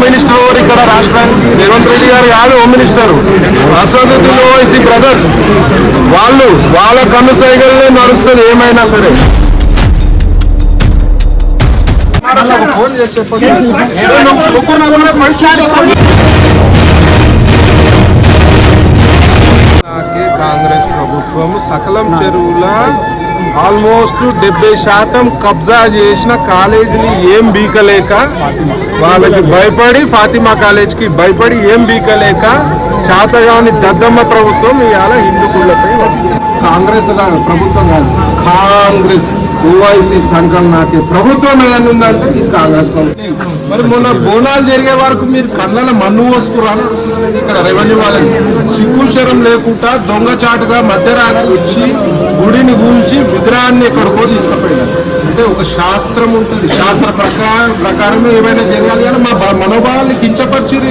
Home minister ఇక్కడ రాష్ట్రానికి రేవంత్ రెడ్డి గారు కాదు home minister Asaduddin Owaisi brothers వాళ్ళు వాళ్ళ కన్ను సైకిల్లే నడుస్తుంది ఏమైనా సరే. ఫోన్ కాంగ్రెస్ ప్రభుత్వం సకలం చెరువుల ఆల్మోస్ట్ డెబ్బై శాతం కబ్జా చేసిన కాలేజీని ఏం బీకలేక వాళ్ళకి భయపడి ఫాతిమా కాలేజ్కి భయపడి ఏం బీకలేక చాతగాని దద్దమ్మ ప్రభుత్వం ఇవాళ హిందుకులపై కాంగ్రెస్ ప్రభుత్వం కాదు. కాంగ్రెస్ ఓవైసీ సంఘం నాకే ప్రభుత్వం ఏదైనా ఉందంటే కాంగ్రెస్ ప్రభుత్వం. మరి మొన్న బోనాలు జరిగే వరకు మీరు కళ్ళన మన్ను పోసుకురాను ఇక్కడ రెవెన్యూ వాళ్ళని. సిగ్గుశరం లేకుండా దొంగచాటుగా మధ్యరాత్రి వచ్చి గుడిని కూల్చి విగ్రహాన్ని ఎక్కడికో తీసుకుపోయినారు. అంటే ఒక శాస్త్రం ఉంటుంది. శాస్త్ర ప్రకారం ప్రకారం ఏమైనా జరగాలి కానీ మా మనోభావాన్ని కించపరిచిరు